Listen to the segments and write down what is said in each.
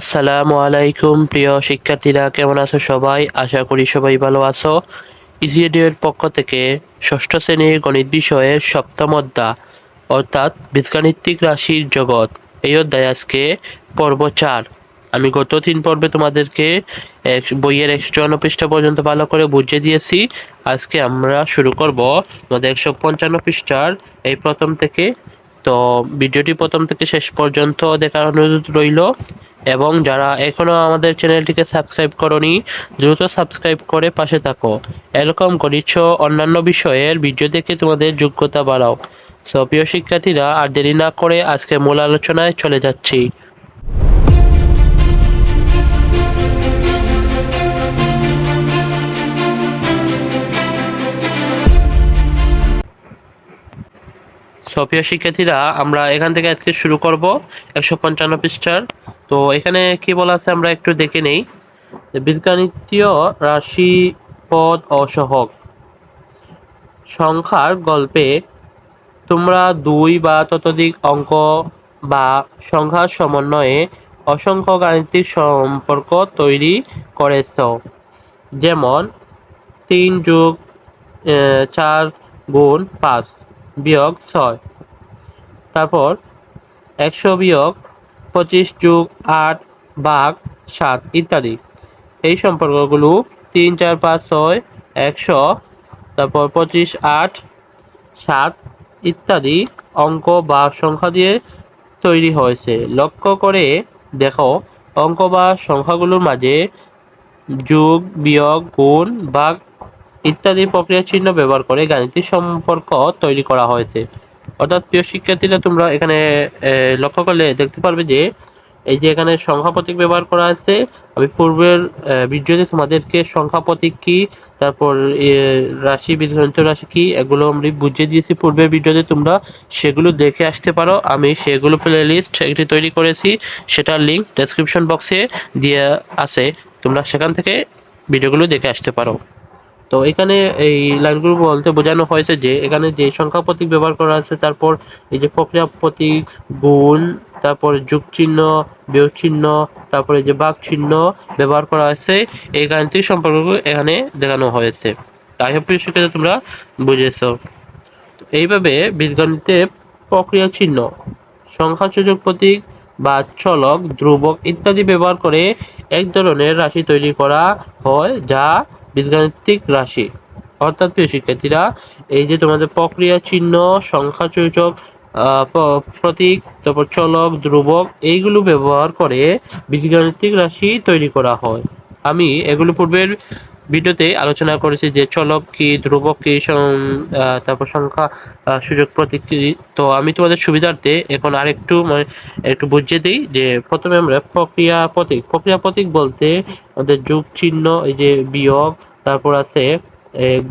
আসসালামু আলাইকুম, প্রিয় শিক্ষার্থীরা, কেমন আছো সবাই? আশা করি সবাই ভালো আছো। ইজিএডিওর পক্ষ থেকে ষষ্ঠ শ্রেণির গণিত বিষয়ে সপ্তম অধ্যায়, অর্থাৎ বীজগাণিতিক রাশির জগৎ। এই অধ্যায় আজকে পর্ব চার। আমি গত তিন পর্বে তোমাদেরকে বইয়ের একশো চুয়ান্ন পৃষ্ঠা পর্যন্ত ভালো করে বুঝিয়ে দিয়েছি। আজকে আমরা শুরু করব আমাদের একশো পঞ্চান্ন পৃষ্ঠার এই প্রথম থেকে তো ভিডিওটি প্রথম থেকে শেষ পর্যন্ত দেখার অনুরোধ রইল। এবং যারা এখনও আমাদের চ্যানেলটিকে সাবস্ক্রাইব করনি, দ্রুত সাবস্ক্রাইব করে পাশে থাকো। এরকম করিচ্ছ অন্যান্য বিষয়ের ভিডিও দেখে তোমাদের যোগ্যতা বাড়াও। সো প্রিয় শিক্ষার্থীরা, আর দেরি না করে আজকে মূল আলোচনায় চলে যাচ্ছি। সপ্রিয় শিক্ষার্থীরা, আমরা এখান থেকে আজকে শুরু করব একশো পঞ্চান্ন পৃষ্ঠার। তো এখানে কি বলা আছে আমরা একটু দেখে নেই। বীজগণিতীয় রাশি পদ ও সহগ সংখ্যার গল্পে তোমরা দুই বা ততোধিক অঙ্ক বা সংখ্যার সমন্বয়ে অসংখ্য গাণিতিক সম্পর্ক তৈরি করেছ। যেমন তিন যোগ চার গুণ পাঁচ। বিয়োগ ছয়। তারপর একশো বিয়োগ পঁচিশ যোগ আট ভাগ সাত ইত্যাদি। এই সম্পর্কগুলো তিন, চার, পাঁচ, ছয়, একশো, তারপর পঁচিশ, আট, সাত ইত্যাদি অঙ্ক বা সংখ্যা দিয়ে তৈরি হয়েছে। লক্ষ্য করে দেখো, অঙ্ক বা সংখ্যাগুলোর মাঝে যোগ, বিয়োগ, গুণ, ভাগ ইত্যাদি প্রক্রিয়া চিহ্ন ব্যবহার করে গাণিতিক সম্পর্ক তৈরি করা হয়েছে। অর্থাৎ প্রিয় শিক্ষার্থীরা, তোমরা এখানে লক্ষ্য করলে দেখতে পারবে যে, এই যে এখানে সংখ্যা প্রতীক ব্যবহার করা আছে, আমি পূর্বের ভিডিওতে তোমাদেরকে সংখ্যা প্রতীক কি, তারপর রাশি বীজগণিত রাশি কি, এগুলো আমি বুঝিয়ে দিয়েছি পূর্বের ভিডিওতে, তোমরা সেগুলো দেখে আসতে পারো। আমি সেগুলো প্লে লিস্ট একটি তৈরি করেছি, সেটার লিঙ্ক ডেসক্রিপশন বক্সে দিয়ে আছে। তোমরা সেখান থেকে ভিডিওগুলো দেখে আসতে পারো। তো এখানে এই লাইনগুলো বলতে বোঝানো হয়েছে যে এখানে যে সংখ্যা প্রতীক ব্যবহার করা আছে, তারপর এই যে প্রক্রিয়া প্রতীক, গুণ, তারপর যুগ চিহ্ন, বিয়োগ চিহ্ন, তারপরে যে বাঘ চিহ্ন ব্যবহার করা হয়েছে এই গাণিতিক সম্পর্কগুলো এখানে দেখানো হয়েছে। তাই হোক শিক্ষার্থী তোমরা বুঝেছ। এইভাবে বীজগণিতে প্রক্রিয়া চিহ্ন, সংখ্যা সূচক প্রতীক বা চলক, ধ্রুবক ইত্যাদি ব্যবহার করে এক ধরনের রাশি তৈরি করা হয় যা বীজগাণিতিক রাশি। অর্থাৎ প্রিয় শিক্ষার্থীরা, এই যে তোমাদের প্রক্রিয়া চিহ্ন, সংখ্যা সূচক প্রতীক, তারপর চলক, ধ্রুবক, এইগুলো ব্যবহার করে বীজগাণিতিক রাশি তৈরি করা হয়। আমি এগুলো পূর্বের ভিডিওতে আলোচনা করেছি যে চলক কি, ধ্রুবক কি তারপর সংখ্যা সুযোগ প্রতীক। তো আমি তোমাদের সুবিধার্থে এখন আরেকটু মানে একটু বুঝিয়ে দিই যে প্রথমে আমরা প্রক্রিয়া প্রতীক। প্রক্রিয়া প্রতীক বলতে আমাদের যুগ, চিহ্ন, এই যে বিয়োগ, তারপর আছে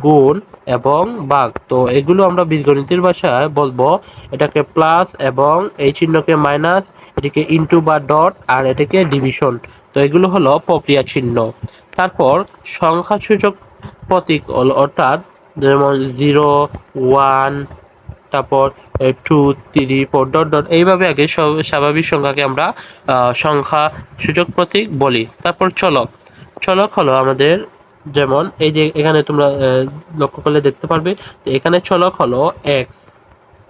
গুণ এবং বাঘ। তো এগুলো আমরা বীজগণিতের ভাষায় বলব এটাকে প্লাস এবং এই চিহ্নকে মাইনাস এটিকে ইন্টু বা ডট আর এটাকে ডিভিশন তো এগুলো হলো প্রক্রিয়া চিহ্ন। তারপর সংখ্যা সূচক প্রতীক অর্থাৎ যেমন জিরো, ওয়ান, তারপর two, three, four, dot dot, এইভাবে আগে স্বাভাবিক সংখ্যাকে আমরা সংখ্যা সূচক প্রতীক বলি। তারপর চলক। চলক হলো আমাদের যেমন এই যে এখানে তোমরা লক্ষ্য করলে দেখতে পারবে এখানে চলক হলো এক্স।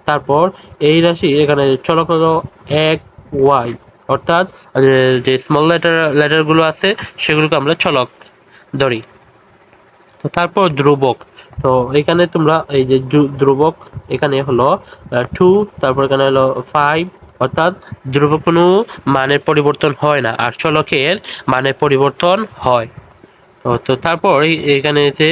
তারপর এই রাশি এখানে চলক হলো এক্স, ওয়াই। অর্থাৎ, যে স্মল লেটার লেটারগুলো আছে, সেগুলোকে আমরা চলক ধরি। তো তারপর ধ্রুবক। তো এখানে তোমরা এই যে ধ্রুবক, এখানে হলো টু তারপর এখানে হলো ফাইভ অর্থাৎ ধ্রুবক কোনো মানের পরিবর্তন হয় না, আর চলকের মানের পরিবর্তন হয়। তো তারপর এখানে যে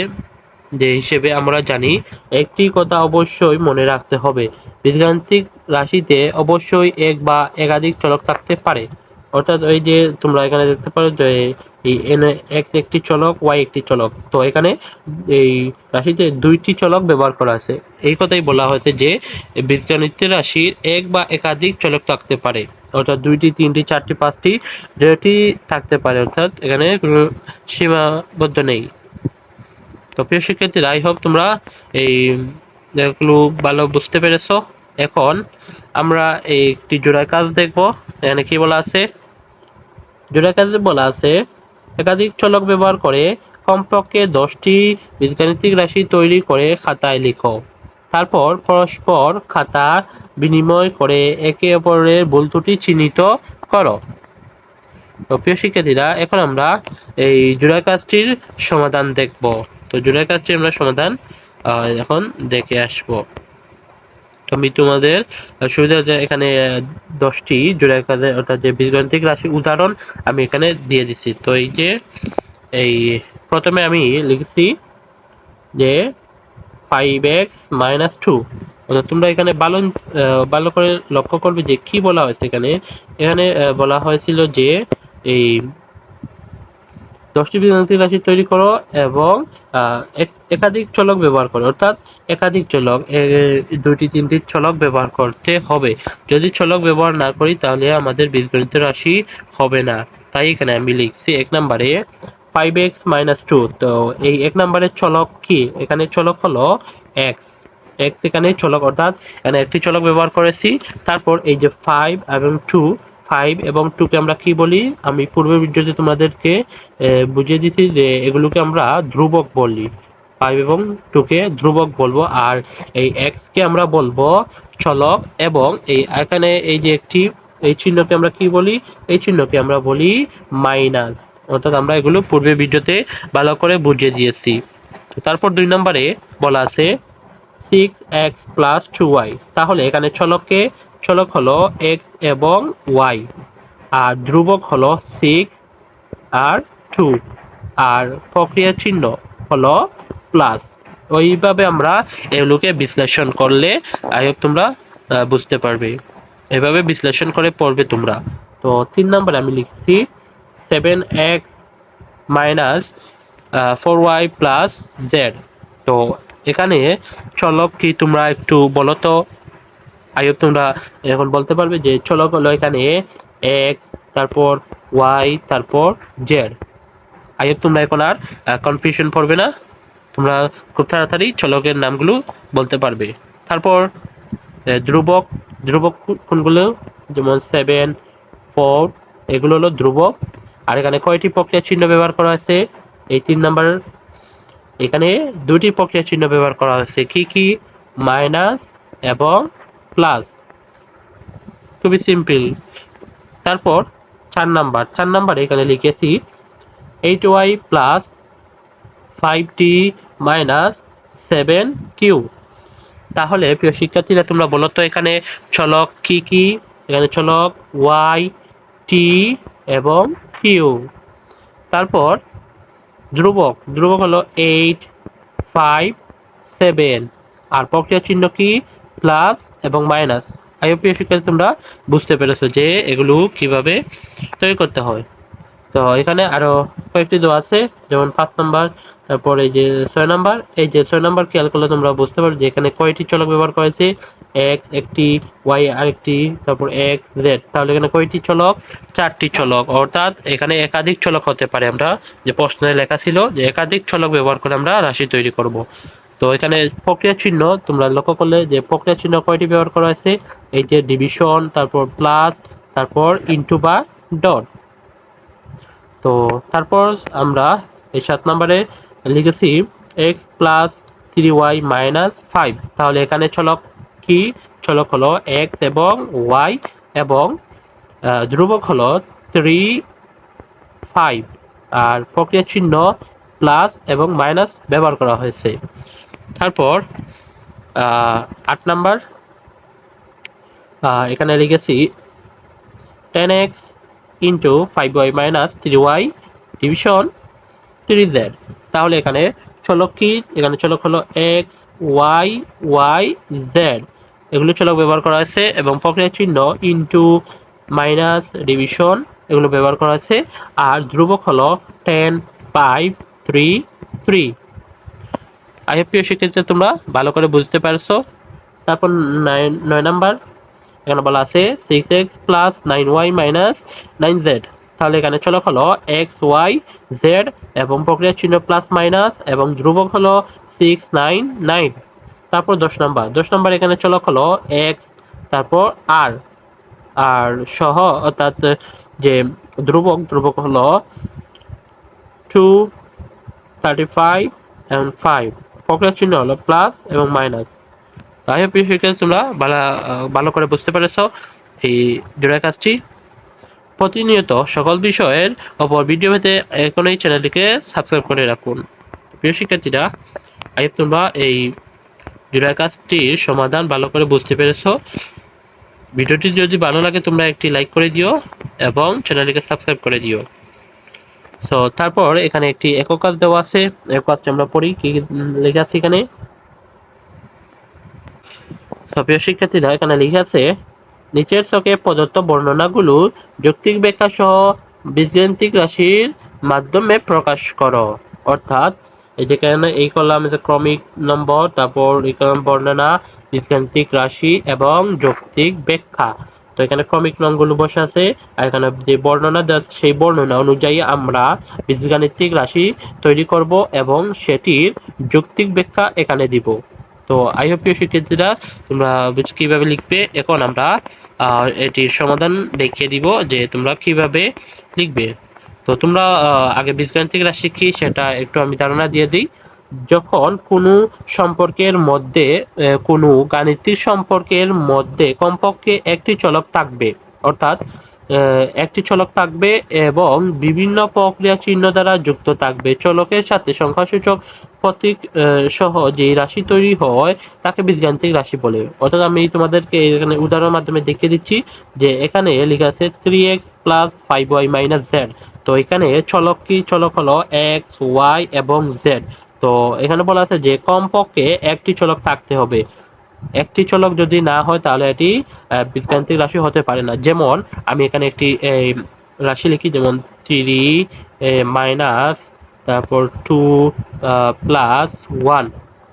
হিসেবে আমরা জানি, একটি কথা অবশ্যই মনে রাখতে হবে। বীজগাণিতিক রাশিতে অবশ্যই এক বা একাধিক চলক থাকতে পারে। অর্থাৎ ওই যে তোমরা এখানে দেখতে পারো যে এই এন এক্স একটি চলক, ওয়াই একটি চলক। তো এখানে এই রাশিতে দুইটি চলক ব্যবহার করা আছে। এই কথাই বলা হয়েছে যে বীজগণিতের রাশির এক বা একাধিক চলক থাকতে পারে। অর্থাৎ দুইটি, তিনটি, চারটি, পাঁচটি, যেটি থাকতে পারে। অর্থাৎ এখানে কোনো সীমাবদ্ধ নেই। তো প্রিয় শিক্ষার্থীরা আই হোক, তোমরা এই এগুলো ভালো বুঝতে পেরেছ। এখন আমরা এই একটি জোড়ার কাজ দেখব। এখানে কি বলা আছে? জোড়া কাজে বলা আছে, একাধিক চলক ব্যবহার করে কমপক্ষে দশটি বীজগাণিতিক রাশি তৈরি করে খাতায় লিখো। তারপর পরস্পর খাতা বিনিময় করে একে অপরের ভুল ত্রুটি চিহ্নিত করো। প্রিয় শিক্ষার্থীরা, এখন আমরা এই জোড়া কাজটির সমাধান দেখব। তো জোড়া কাজটির আমরা সমাধান এখন দেখে আসব। তো আমি তোমাদের সুবিধা এখানে দশটি জোড়া কাজের অর্থাৎ যে বীজগাণিতিক রাশি উদাহরণ আমি এখানে দিয়ে দিচ্ছি তো এই যে, এই প্রথমে আমি লিখছি যে ফাইভ এক্স মাইনাস টু অর্থাৎ তোমরা এখানে ভালো ভালো করে লক্ষ্য করবে যে কি বলা হয়েছে এখানে। এখানে বলা হয়েছিল যে এই দশটি বীজগাণিতিক রাশি তৈরি করো এবং এক- একাধিক চলক ব্যবহার করো। অর্থাৎ একাধিক চলক দুটি তিনটি চলক ব্যবহার করতে হবে। যদি চলক ব্যবহার না করি তাহলে আমাদের বীজগণিত রাশি হবে না। তাই এখানে আমি লিখছি এক নম্বরে ফাইভ এক্স মাইনাস টু তো এই এক নম্বরের চলক কি? এখানে চলক হলো এক্স এক্স এখানে চলক, অর্থাৎ এখানে একটি চলক ব্যবহার করেছি। তারপর এই যে ফাইভ এবং টু ফাইভ এবং টুকে আমরা কি বলি? আমি পূর্বের ভিডিওতে তোমাদেরকে বুঝিয়ে দিছি যে এগুলোকে আমরা ধ্রুবক বলি। ফাইভ এবং টুকে ধ্রুবক বলব। আর এই এক্স কে আমরা বলব চলক এবং এই, এখানে এই যে একটি, এই চিহ্নকে আমরা কি বলি? এই চিহ্নকে আমরা বলি মাইনাস অর্থাৎ আমরা এগুলো পূর্বের ভিডিওতে ভালো করে বুঝিয়ে দিয়েছি। তারপর দুই নম্বরে বলা আছে six X plus two Y তাহলে এখানে চলককে চলক হলো এক্স এবং ওয়াই আর ধ্রুবক হলো সিক্স আর টু আর প্রক্রিয়া চিহ্ন হলো প্লাস ওইভাবে আমরা এগুলোকে বিশ্লেষণ করলে আই হোপ তোমরা বুঝতে পারবে। এভাবে বিশ্লেষণ করে পড়বে তোমরা। তো তিন নম্বরে আমি লিখছি seven X minus four Y plus Z তো এখানে চলক কি তোমরা একটু বলো তো? আইও তোমরা এখন বলতে পারবে যে চলক হলো এখানে এক্স তারপর ওয়াই, তারপর জেড। আইও তোমরা এখন আর কনফিউশন পড়বে না। তোমরা খুব তাড়াতাড়ি চলকের নামগুলো বলতে পারবে। তারপর ধ্রুবক ধ্রুবক কোনগুলো? যেমন সেভেন ফোর এগুলো হলো ধ্রুবক। আর এখানে কয়টি প্রক্রিয়া চিহ্ন ব্যবহার করা আছে এই তিন নাম্বার। এখানে দুটি প্রক্রিয়া চিহ্ন ব্যবহার করা হয়েছে। কি কি? মাইনাস এবং প্লাস খুবই সিম্পল। তারপর চার নাম্বার চার নাম্বার এখানে লিখেছি eight y plus five t minus seven q. তাহলে প্রিয় শিক্ষার্থীরা, তোমরা বলো তো এখানে চলক কি কি? এখানে চলক ওয়াই টি এবং কিউ। তারপর ধ্রুবক ধ্রুবক হলো এইট, ফাইভ, সেভেন। আর প্রক্রিয়া চিহ্ন কি? প্লাস এবং মাইনাস। আইওপিএ শিক্ষার্থী তোমরা বুঝতে পেরেছ যে এগুলো কীভাবে তৈরি করতে হয়। তো এখানে আরও কয়েকটি দেওয়া আছে, যেমন পাঁচ নাম্বার, তারপর যে ছয় নাম্বার, এই যে ছয় নাম্বার খেয়াল করলে তোমরা বুঝতে পারবে যে এখানে কয়টি চলক ব্যবহার করেছে এক্স, একটি, ওয়াই, আরেকটি, তারপর এক্স, জেড। তাহলে এখানে কয়টি চলক? চারটি চলক। অর্থাৎ এখানে একাধিক চলক হতে পারে আমরা, যে প্রশ্নে লেখা ছিল যে একাধিক চলক ব্যবহার করে আমরা রাশি তৈরি করব। তো এখানে প্রক্রিয়া চিহ্ন, তোমরা লক্ষ্য করলে যে প্রক্রিয়া চিহ্ন কয়টি ব্যবহার করা হয়েছে? এই যে ডিভিশন তারপর প্লাস তারপর ইনটু বা ডট তো তারপর আমরা এই সাত নম্বরে লিখেছি x plus three y minus five তাহলে এখানে চলক কি? চলক হলো এক্স এবং ওয়াই এবং ধ্রুবক হলো থ্রি ফাইভ আর প্রক্রিয়া চিহ্ন প্লাস এবং মাইনাস ব্যবহার করা হয়েছে। তারপর আট নাম্বার এখানে লিখেছি ten x into five y minus three y division three z তাহলে এখানে চলক কি? এখানে চলক হলো এক্স ওয়াই ওয়াই জেড এগুলো চলক ব্যবহার করা আছে এবং প্রক্রিয়া চিহ্ন ইন্টু মাইনাস ডিভিশন এগুলো ব্যবহার করা আছে আর ধ্রুবক হলো টেন ফাইভ থ্রি থ্রি আইএফপিও শিক্ষার্থী তোমরা ভালো করে বুঝতে পারছ। তারপর নাইন নয় নাম্বার, এখানে বলা আছে six x plus nine y minus nine z তাহলে এখানে চলক হলো এক্স ওয়াই জেড এবং প্রক্রিয়া চিহ্ন প্লাস মাইনাস এবং ধ্রুবক হলো সিক্স নাইন নাইন তারপর দশ নাম্বার দশ নাম্বার এখানে চলক হলো এক্স তারপর আর আর সহ অর্থাৎ যে ধ্রুবক ধ্রুবক হলো টু থার্টি ফাইভ এবং ফাইভ প্রক্রিয়া চিহ্ন হলো প্লাস এবং মাইনাস তাই প্রিয় শিক্ষার্থী, তোমরা ভালো করে বুঝতে পেরেছ এই জোড়া কাজটি। প্রতিনিয়ত সকল বিষয়ের ওপর ভিডিও পেতে এখন এই চ্যানেলটিকে সাবস্ক্রাইব করে রাখুন। প্রিয় শিক্ষার্থীরা, আই তোমরা এই জোড়া কাজটির সমাধান ভালো করে বুঝতে পেরেছ। ভিডিওটি যদি ভালো লাগে, তোমরা একটি লাইক করে দিও এবং চ্যানেলটিকে সাবস্ক্রাইব করে দিও। সো তারপর এখানে একটি একক কাজ দেওয়া আছে। একক কাজটি আমরা পড়ি, কি লেখা আছে এখানে? প্রিয় শিক্ষার্থীরা, এখানে লিখে আছে, নিচের ছকে প্রদত্ত বর্ণনাগুলো যৌক্তিক ব্যাখ্যা সহ বীজগাণিতিক রাশির মাধ্যমে প্রকাশ করো। অর্থাৎ, এই যেখানে এই করলাম যে ক্রমিক নম্বর, তারপর এখানে বর্ণনা, বীজগাণিতিক রাশি এবং যৌক্তিক ব্যাখ্যা। এখানে ক্রমিক নম্বরগুলো বসে আছে, আর এখানে যে বর্ণনা দেওয়া আছে, সেই বর্ণনা অনুযায়ী আমরা বীজগাণিতিক রাশি তৈরি করব এবং সেটির যৌক্তিক ব্যাখ্যা এখানে দিব। তো আই হোপ প্রিয় শিক্ষার্থীরা, তোমরা কীভাবে লিখবে, এখন আমরা এটির সমাধান দেখিয়ে দিব যে তোমরা কীভাবে লিখবে। তো তোমরা আগে বীজগাণিতিক রাশি কি সেটা একটু আমি ধারণা দিয়ে দিই। যখন কোনো সম্পর্কের মধ্যে কোনো গাণিতিক সম্পর্কের মধ্যে কমপক্ষে একটি চলক থাকবে, অর্থাৎ একটি চলক থাকবে এবং বিভিন্ন প্রক্রিয়া চিহ্ন দ্বারা যুক্ত থাকবে। চলকের সাথে সংখ্যাসূচক প্রতীক সহ যে রাশি তৈরি হয়, তাকে বীজগাণিতিক রাশি বলে। অর্থাৎ আমি তোমাদেরকে এখানে উদাহরণের মাধ্যমে দেখিয়ে দিচ্ছি যে এখানে লেখা আছে three x plus five y minus z তো এখানে চলক কি? চলক হলো এক্স ওয়াই এবং জেড তো এখানে বলা আছে যে কমপক্ষে একটি চলক থাকতে হবে। একটি চলক যদি না হয়, তাহলে এটি বীজগাণিতিক রাশি হতে পারে না। যেমন, আমি এখানে একটি রাশি লিখি, যেমন থ্রি মাইনাস, তারপর টু প্লাস ওয়ান।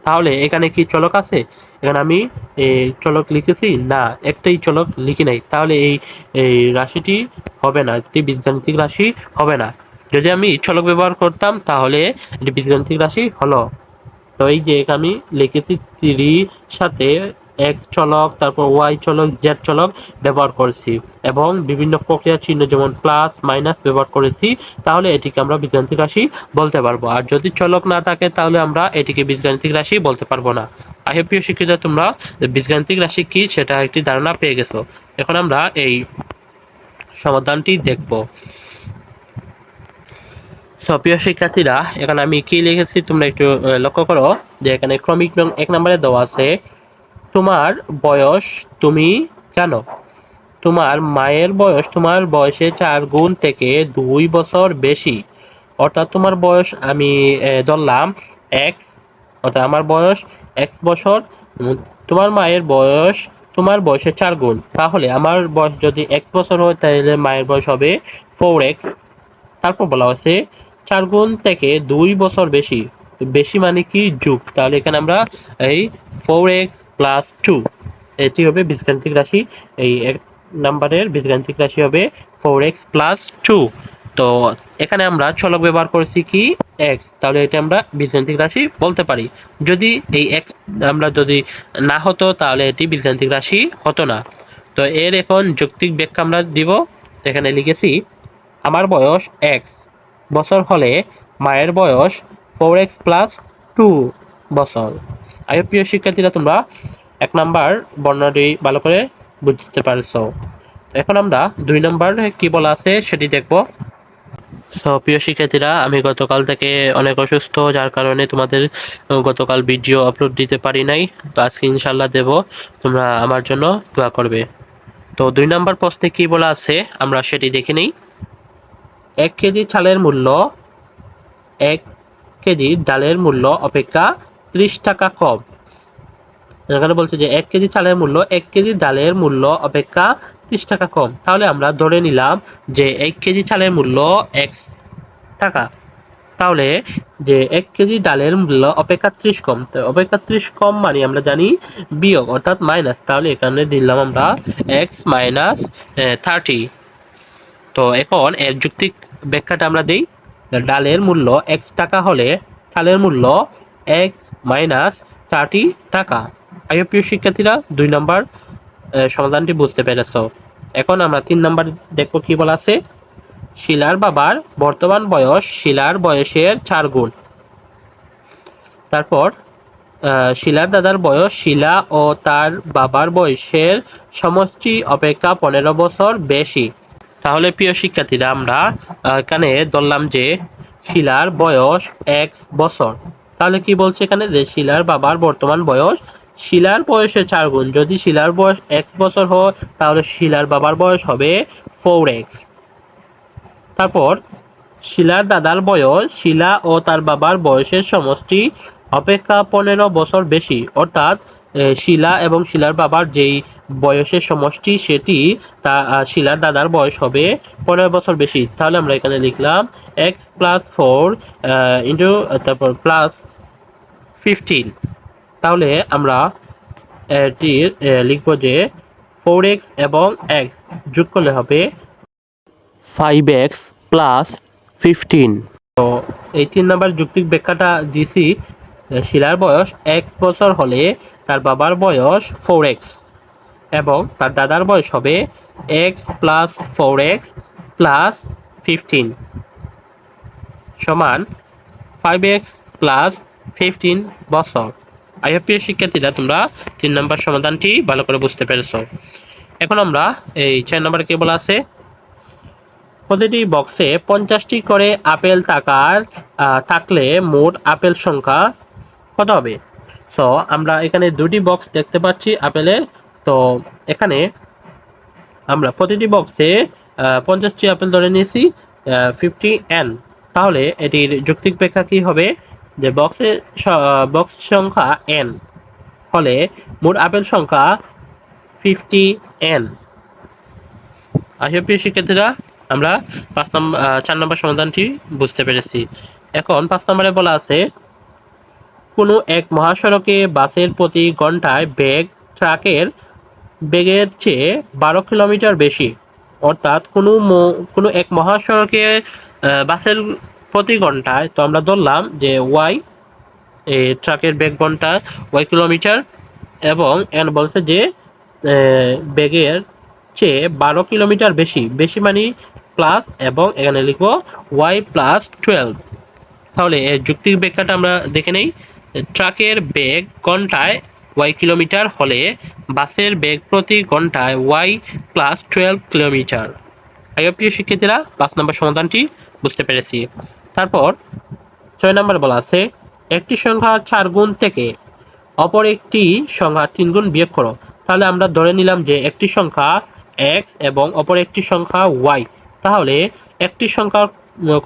তাহলে এখানে কি চলক আছে? এখানে আমি চলক লিখেছি, না, একটাই চলক লিখি নাই। তাহলে এই এই রাশিটি হবে না, একটি বীজগাণিতিক রাশি হবে না। যদি আমি চলক ব্যবহার করতাম, তাহলে এটি বীজগাণিতিক রাশি হলো। তো এই যে আমি লিখেছি থ্রির সাথে এক্স চলক, তারপর ওয়াই চলক জেড চলক ব্যবহার করেছি এবং বিভিন্ন প্রক্রিয়া চিহ্ন যেমন প্লাস মাইনাস ব্যবহার করেছি, তাহলে এটিকে আমরা বীজগাণিতিক রাশি বলতে পারব। আর যদি চলক না থাকে, তাহলে আমরা এটিকে বীজগাণিতিক রাশি বলতে পারব না। আহে প্রিয় শিক্ষিত তোমরা বীজগাণিতিক রাশি কি, সেটা একটি ধারণা পেয়ে গেছো। এখন আমরা এই সমাধানটি দেখব। প্রিয় শিক্ষার্থীরা, এখানে আমি কি লিখেছি তোমরা একটু লক্ষ্য করো যে এখানে ক্রমিক নং এক নম্বরে দেওয়া আছে, তোমার বয়স তুমি জানো। তোমার মায়ের বয়স তোমার বয়সে চার গুণ থেকে দুই বছর বেশি। অর্থাৎ তোমার বয়স আমি ধরলাম এক্স অর্থাৎ আমার বয়স এক্স বছর তোমার মায়ের বয়স তোমার বয়সে চার গুণ। তাহলে আমার বয়স যদি এক্স বছর হয়, তাহলে মায়ের বয়স হবে ফোর এক্স তারপর বলা হয়েছে চার গুণ থেকে দুই বছর বেশি। বেশি মানে কি যুগ? তাহলে এখানে আমরা এই ফোর এক্স প্লাস টু এটি হবে বীজগাণিতিক রাশি। এই এক নাম্বারের বীজগাণিতিক রাশি হবে ফোর এক্স প্লাস টু তো এখানে আমরা চলক ব্যবহার করেছি কি? এক্স তাহলে এটা আমরা বীজগাণিতিক রাশি বলতে পারি। যদি এই এক্স আমরা যদি না হতো, তাহলে এটি বীজগাণিতিক রাশি হতো না। তো এর এখন যৌক্তিক ব্যাখ্যা আমরা দিব। এখানে লিখেছি, আমার বয়স এক্স বছর হলে মায়ের বয়স ফোর এক্স প্লাস টু বছর। আয়ো প্রিয় শিক্ষার্থীরা, তোমরা এক নাম্বার বর্ণনাটি ভালো করে বুঝতে পারছ। এখন আমরা দুই নাম্বার কি বলা আছে সেটি দেখব। সো প্রিয় শিক্ষার্থীরা, আমি গতকাল থেকে অনেক অসুস্থ, যার কারণে তোমাদের গতকাল ভিডিও আপলোড দিতে পারি নাই। তো আজকে ইনশাল্লাহ দেব, তোমরা আমার জন্য দোয়া করবে। তো দুই নাম্বার প্রশ্নে কি বলা আছে, আমরা সেটি দেখে নিই। এক কেজি চালের মূল্য, এক কেজি ডালের মূল্য অপেক্ষা ত্রিশ টাকা কম। এখানে বলছে যে এক কেজি চালের মূল্য, এক কেজি ডালের মূল্য অপেক্ষা ত্রিশ টাকা কম। তাহলে আমরা ধরে নিলাম যে এক কেজি চালের মূল্য এক টাকা। তাহলে যে এক কেজি ডালের মূল্য অপেক্ষা ত্রিশ কম। অপেক্ষা ত্রিশ কম মানে আমরা জানি বিয়োগ, অর্থাৎ মাইনাস। তাহলে এখানে দিলাম আমরা এক্স মাইনাস থার্টি তো এখন এর যুক্তিক ব্যাখ্যাটা আমরা দিই ডালের মূল্য এক্স টাকা হলে চালের মূল্য এক্স মাইনাস থার্টি টাকা। আইও প্রিয় শিক্ষার্থীরা, দুই নম্বর সমাধানটি বুঝতে পেরেছ। এখন আমরা তিন নম্বর দেখব কি বলা আছে। শিলার বাবার বর্তমান বয়স শিলার বয়সের চার গুণ। তারপর শিলার দাদার বয়স শিলা ও তার বাবার বয়সের সমষ্টি অপেক্ষা পনেরো বছর বেশি। তাহলে প্রিয় শিক্ষার্থীরা, আমরা এখানে ধরলাম যে শিলার বয়স এক বছর। তাহলে কি বলছে এখানে যে শিলার বাবার বর্তমান বয়স? শিলার বয়সের চার গুণ। যদি শিলার বয়স এক্স বছর হয়, তাহলে শিলার বাবার বয়স হবে ফোর এক্স তারপর, শিলার দাদার বয়স, শিলা ও তার বাবার বয়সের সমষ্টি অপেক্ষা পনেরো বছর বেশি। অর্থাৎ শিলা এবং শিলার বাবার যেই বয়সের সমষ্টি সেটি তা শিলার দাদার বয়স হবে পনেরো বছর বেশি। তাহলে আমরা এখানে লিখলাম এক্স প্লাস ফোর ইন্টু তারপর প্লাস ফিফটিন তাহলে আমরা এটি লিখব যে ফোর এক্স এবং এক্স যোগ করলে হবে ফাইভ এক্স প্লাস ফিফটিন তো এই তিন নাম্বার যুক্তিক ব্যাখ্যাটা দিছি। শিলার বয়স এক্স বছর হলে তার বাবার বয়স ফোর এক্স এবং তার দাদার বয়স হবে x plus four x plus fifteen সমান ফাইভ এক্স প্লাস ফিফটিন বছর। আইএফপিএস শিক্ষার্থীরা, তোমরা তিন নম্বর সমাধানটি ভালো করে বুঝতে পেরেছ। এখন আমরা এই চার নম্বরে কে বলা আছে। প্রতিটি বক্সে পঞ্চাশটি করে আপেল থাকার থাকলে মোট আপেল সংখ্যা কত হবে? সো আমরা এখানে দুটি বক্স দেখতে পাচ্ছি আপেলের তো, এখানে আমরা প্রতিটি বক্সে পঞ্চাশটি আপেল ধরে নিয়েছি ফিফটি এন তাহলে এটির যৌক্তিক ব্যাখ্যা কি হবে? যে বক্সের বক্স সংখ্যা এন হলে মোট আপেল সংখ্যা ফিফটি এন আশা প্রিয় শিক্ষার্থীরা, আমরা পাঁচ নম্বর চার নম্বর সমাধানটি বুঝতে পেরেছি। এখন পাঁচ নম্বরে বলা আছে কোনো এক মহাসড়কে বাসের প্রতি ঘন্টায় বেগ ট্রাকের বেগের চেয়ে বারো কিলোমিটার বেশি। অর্থাৎ কোনো কোনো এক মহাসড়কে বাসের প্রতি ঘন্টায় তো আমরা ধরলাম যে ওয়াই ট্রাকের বেগ ঘণ্টা ওয়াই কিলোমিটার এবং এন বলছে যে বেগের চেয়ে বারো কিলোমিটার বেশি। বেশি মানে প্লাস এবং এখানে লিখব ওয়াই প্লাস টুয়েলভ। তাহলে যুক্তির ব্যাখ্যাটা আমরা দেখে নেই। ট্রাকের বেগ ঘন্টায় ওয়াই কিলোমিটার হলে বাসের বেগ প্রতি ঘন্টায় ওয়াই প্লাস টুয়েলভ কিলোমিটার প্রিয় শিক্ষার্থীরা পাঁচ নম্বর সমাধানটি বুঝতে পেরেছি। তারপর ছয় নম্বর বলা আছে, একটি সংখ্যা চার গুণ থেকে অপর একটি সংখ্যা তিন গুণ বিয়োগ করো। তাহলে আমরা ধরে নিলাম যে একটি সংখ্যা এক্স এবং অপর একটি সংখ্যা ওয়াই তাহলে একটি সংখ্যা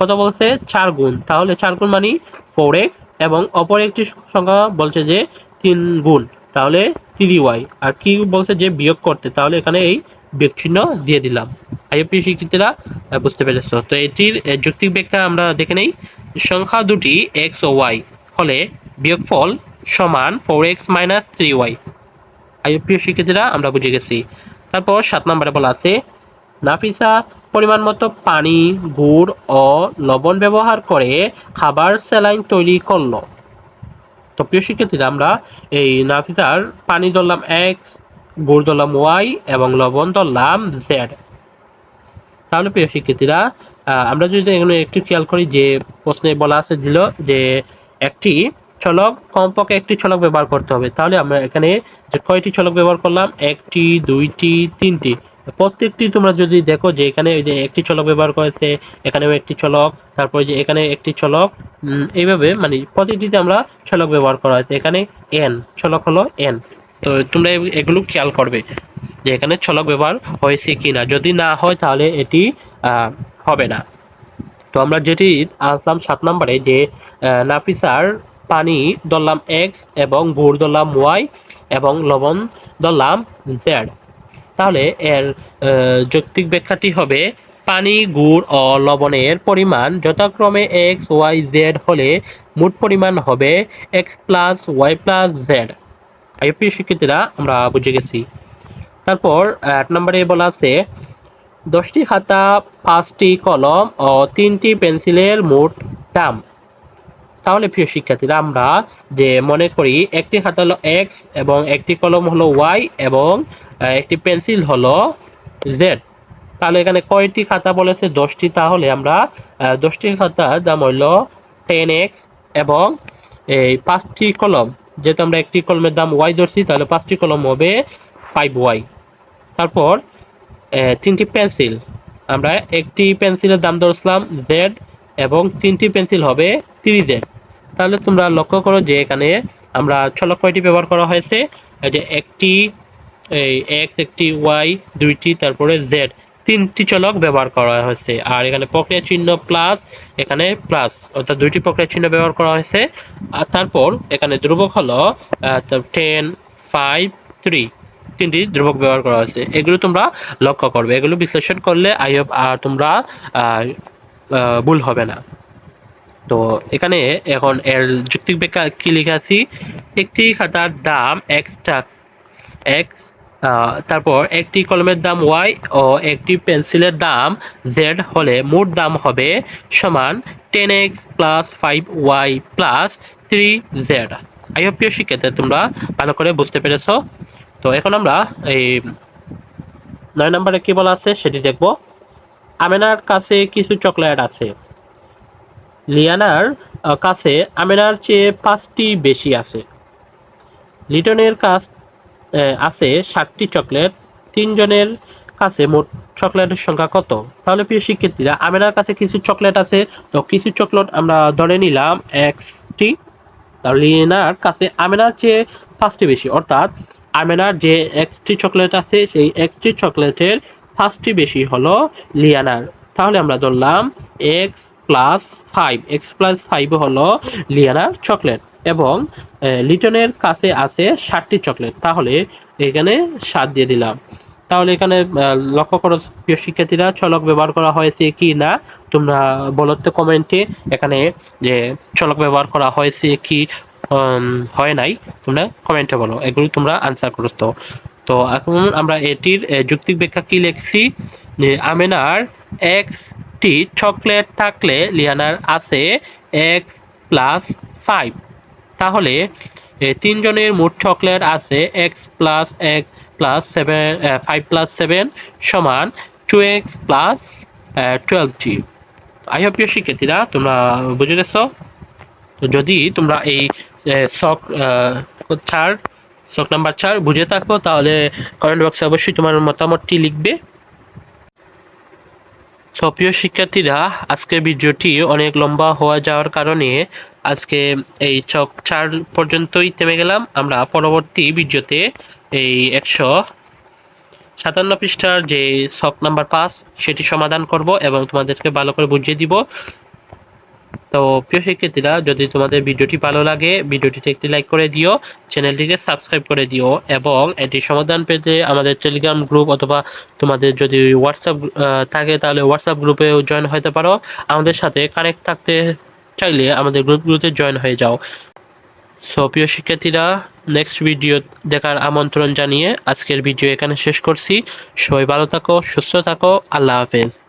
কত বলছে? চার গুণ। তাহলে চার গুণ মানে ফোর এক্স এবং অপর একটি সংখ্যা বলছে যে তিন গুণ, তাহলে থ্রি ওয়াই আর কি বলছে যে বিয়োগ করতে, তাহলে এখানে এই বিয়োগ চিহ্ন দিয়ে দিলাম। আইএপি শিক্ষার্থীরা বুঝতে পেরেছ। তো এটির যৌক্তিক ব্যাখ্যা আমরা দেখে নেই। সংখ্যা দুটি এক্স ও ওয়াই হলে বিয়োগফল সমান four x minus three y IAP শিক্ষার্থীরা, আমরা বুঝে গেছি। তারপর সাত নম্বরে বলা আছে নাফিসা পরিমাণ মতো পানি, গুড় ও লবণ ব্যবহার করে খাবার স্যালাইন তৈরি করল। তো প্রিয় শিক্ষার্থীরা, আমরা এই নাফিসার পানি ধরলাম এক্স গুড় ধরলাম ওয়াই এবং লবণ ধরলাম জেড তাহলে প্রিয় শিক্ষার্থীরা আমরা যদি এখানে একটু খেয়াল করি যে প্রশ্নে বলা আছে দিল যে একটি চলক কমপক্ষে একটি চলক ব্যবহার করতে হবে। তাহলে আমরা এখানে যে কয়টি চলক ব্যবহার করলাম? একটি, দুইটি, তিনটি। প্রত্যেকটি তোমরা যদি দেখো যে এখানে ওই যে একটি চলক ব্যবহার করেছে, এখানেও একটি চলক, তারপরে যে এখানে একটি চলক এইভাবে মানে প্রতিটিতে আমরা চলক ব্যবহার করা হয়েছে। এখানে এন চলক হলো এন তো তোমরা এগুলো খেয়াল করবে যে এখানে চলক ব্যবহার হয়েছে কি না যদি না হয় তাহলে এটি হবে না। তো আমরা যেটি আসলাম সাত নম্বরে যে নাফিসার পানি ধরলাম এক্স এবং গুড় ধরলাম ওয়াই এবং লবণ ধরলাম জেড তাহলে এর যৌক্তিক ব্যাখ্যাটি হবে পানি, গুড় ও লবণের পরিমাণ। যথাক্রমে এক্স ওয়াই জেড হলে মোট পরিমাণ হবে x plus y plus z IP শিক্ষার্থীরা, আমরা বুঝে গেছি। তারপর, এক নম্বরে বলা আছে, দশটি খাতা, পাঁচটি কলম ও তিনটি পেন্সিলের মোট দাম। তাহলে প্রিয় শিক্ষার্থীরা, আমরা যে মনে করি, একটি খাতা হলো এক্স এবং একটি কলম হলো ওয়াই এবং একটি পেন্সিল হলো জেড তাহলে এখানে কয়টি খাতা বলেছে? দশটি। তাহলে আমরা দশটি খাতার দাম হইল টেন এক্স এবং এই পাঁচটি কলম। যেহেতু আমরা একটি কলমের দাম ওয়াই ধরছি, তাহলে পাঁচটি কলম হবে ফাইভ ওয়াই তারপর তিনটি পেন্সিল। আমরা একটি পেন্সিলের দাম ধরছিলাম জেড এবং তিনটি পেন্সিল হবে থ্রি জেড তাহলে তোমরা লক্ষ্য করো যে এখানে আমরা ছলক কয়টি ব্যবহার করা হয়েছে? যে একটি, এই এক্স একটি ওয়াই দুইটি, তারপরে জেড তিনটি চলক ব্যবহার করা হয়েছে। আর এখানে প্রক্রিয়া চিহ্ন প্লাস এখানে প্লাস অর্থাৎ দুইটি প্রক্রিয়া চিহ্ন ব্যবহার করা হয়েছে। আর তারপর এখানে ধ্রুবক হলো টেন ফাইভ থ্রি তিনটি ধ্রুবক ব্যবহার করা হয়েছে। এগুলো তোমরা লক্ষ্য করবে। এগুলো বিশ্লেষণ করলে আই হোপ আর তোমরা ভুল হবে না। তো এখানে এখন এর যুক্তি ব্যাখ্যা কি লিখে আছি? একটি খাতার দাম এক্স টাকা এক্স তারপর একটি কলমের দাম ওয়াই ও একটি পেন্সিলের দাম জেড হলে মোট দাম হবে সমান ten x plus five y plus three z I hope প্রিয় শিক্ষার্থী, তোমরা ভালো করে বুঝতে পেরেছ। তো এখন আমরা এই নয় নম্বরে কি বলা আছে সেটি দেখব। আমেনার কাছে কিছু চকলেট আছে। লিয়ানার কাছে আমেনার চেয়ে পাঁচটি বেশি আছে। লিটনের কাছ আছে ষাটটি চকলেট, তিনজনের কাছে মোট চকলেটের সংখ্যা কত? তাহলে প্রিয় শিক্ষার্থীরা, আমেনার কাছে কিছু চকলেট আছে, তো কিছু চকলেট আমরা ধরে নিলাম একটি। তাহলে লিয়ানার কাছে আমেনার চেয়ে পাঁচটি বেশি, অর্থাৎ আমেনার যে এক্সটি চকলেট আছে, সেই এক্সটি চকলেটের পাঁচটি বেশি হলো লিয়ানার। তাহলে আমরা ধরলাম x plus five x plus five হলো লিয়ানার চকলেট এবং লিটনের কাছে আছে ষাটটি চকলেট তাহলে এখানে সাত দিয়ে দিলাম। তাহলে এখানে লক্ষ্য করো প্রিয় শিক্ষার্থীরা, চলক ব্যবহার করা হয়েছে কি না? তোমরা বলো তো কমেন্টে। এখানে যে চলক ব্যবহার করা হয়েছে কি হয় নাই, তোমরা কমেন্টে বলো। এগুলো তোমরা আনসার করো তো। তো এখন আমরা এটির যুক্তিক ব্যাখ্যা কি লিখছি? যে আমেনার এক্স টি চকলেট থাকলে লিয়ানার আছে এক্স প্লাস ফাইভ। তাহলে তিনজনের মোট চকলেট আছে x plus x plus seven five plus seven সমান two x plus twelve g. I hope প্রিয় শিক্ষার্থীরা তোমরা বুঝে গেছো? তো যদি তোমরা এই শখ চার শখ নাম্বার চার বুঝে থাকো, তাহলে কমেন্ট বক্সে অবশ্যই তোমার মতামতটি লিখবে। তো প্রিয় শিক্ষার্থীরা, আজকের ভিডিওটি অনেক লম্বা হওয়া যাওয়ার কারণে আজকে এই চক চার পর্যন্তই থেমে গেলাম। আমরা পরবর্তী ভিডিওতে এই একশো সাতান্ন পৃষ্ঠার যে শখ নাম্বার পাঁচ, সেটি সমাধান করব এবং তোমাদেরকে ভালো করে বুঝিয়ে দিব। তো প্রিয় শিক্ষার্থীরা, যদি তোমাদের ভিডিওটি ভালো লাগে, ভিডিওটিতে একটি লাইক করে দিও, চ্যানেলটিকে সাবস্ক্রাইব করে দিও এবং এটি সমাধান পেতে আমাদের টেলিগ্রাম গ্রুপ অথবা তোমাদের যদি হোয়াটসঅ্যাপ থাকে তাহলে হোয়াটসঅ্যাপ গ্রুপেও জয়েন হতে পারো। আমাদের সাথে কানেক্ট থাকতে চাইলে আমাদের গ্রুপগুলোতে জয়েন হয়ে যাও। সো প্রিয় শিক্ষার্থীরা নেক্সট ভিডিও দেখার আমন্ত্রণ জানিয়ে আজকের ভিডিও এখানে শেষ করছি। সবাই ভালো থাকো, সুস্থ থাকো, আল্লাহ হাফেজ।